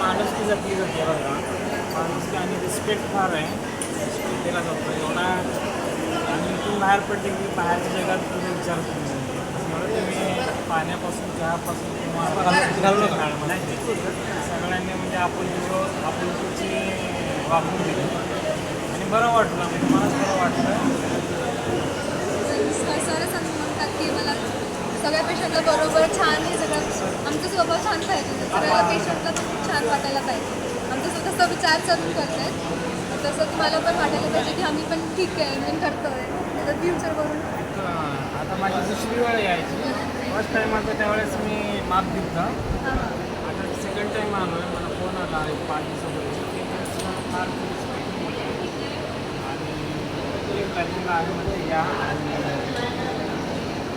माणुसकी जपली जाते बघा माणुसकी आणि रिस्पेक्ट फार आहे. रिस्पेक्ट दिला जातो एवढा आणि इथून बाहेर पडते की बाहेरच्या जगात तुम्ही विचार करू त्यामुळे तुम्ही पाण्यापासून चहापासून किंवा सगळ्यांनी म्हणजे आपण आपुलकीची वागणूक दिली. आणि बरं वाटलं म्हणजे मलाच बरं वाटलं सरच म्हणतात की मला सगळ्या पेशंटला बरोबर छान हे सगळं. आमचा स्वभाव छान पाहिजे सगळ्या पेशंटला पण खूप छान वाटायला पाहिजे. आमचं स्वतः तसं विचार चालू करतात तसं तुम्हाला पण वाटायला पाहिजे की आम्ही पण ठीक आहे मी करतोय तर फ्युचर करून. आता माझी दुसरी वेळ यायची. फर्स्ट टाईम आता त्यावेळेस मी माप दिलं हां. आता सेकंड टाईम आलो आहे मला फोन आला एक पाच दिवसापूर्वी. आणि आहे म्हणजे या. आणि